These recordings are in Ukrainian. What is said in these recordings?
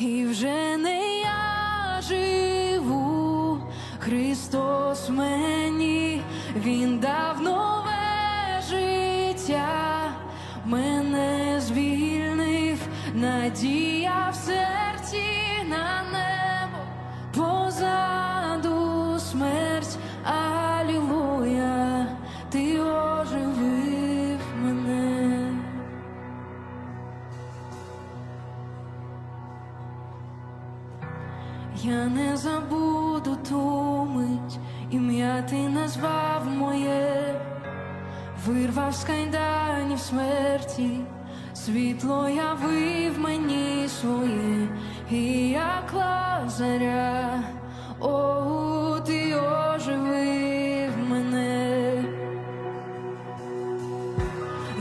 і вже не я живу, Христос мені, Він дав нове життя, мене звільнив, надія в серці на небо. забуду ту мить, ім'я ти назвав моє, вирвав з кайданів смерті, світло явив мені своє, і як лазаря, о, ти оживив мене,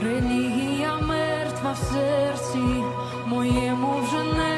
релігія мертва в серці, моєму вже не.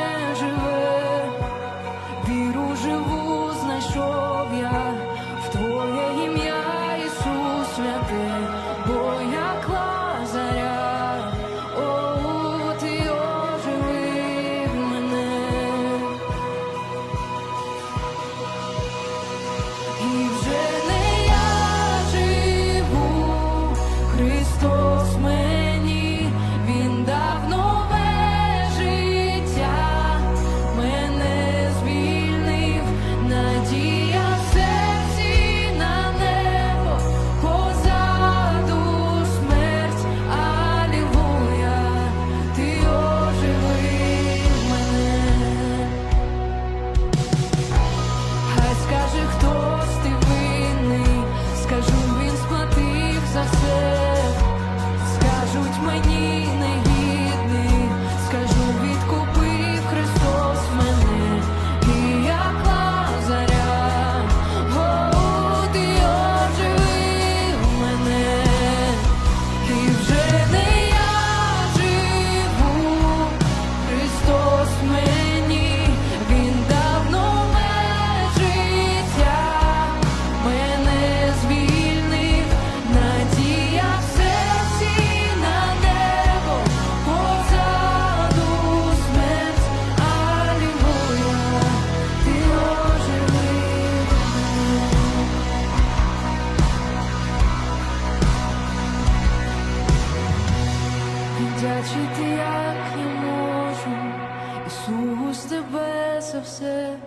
за все,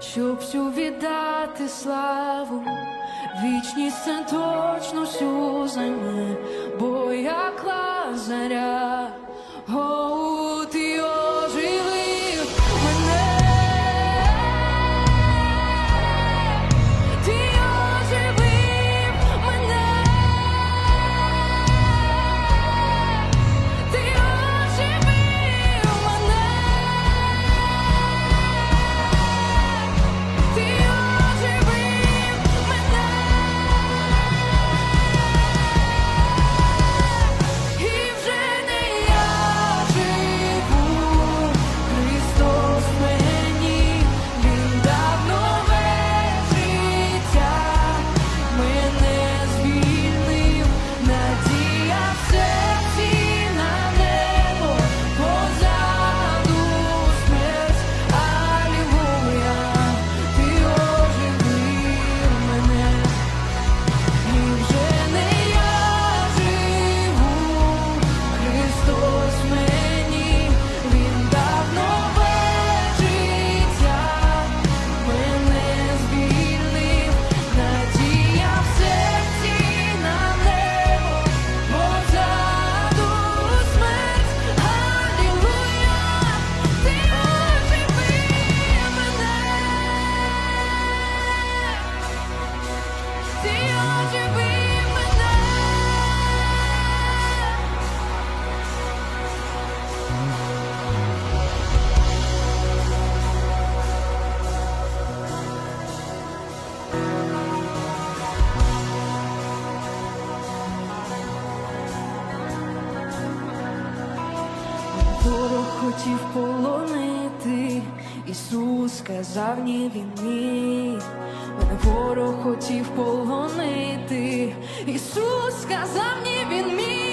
щоб всю віддати славу, вічність це точно всю займе, бо як лазаря. хотів полонити, Ісус сказав, ні він мій, мене ворог хотів полонити, Ісус сказав, ні він мій.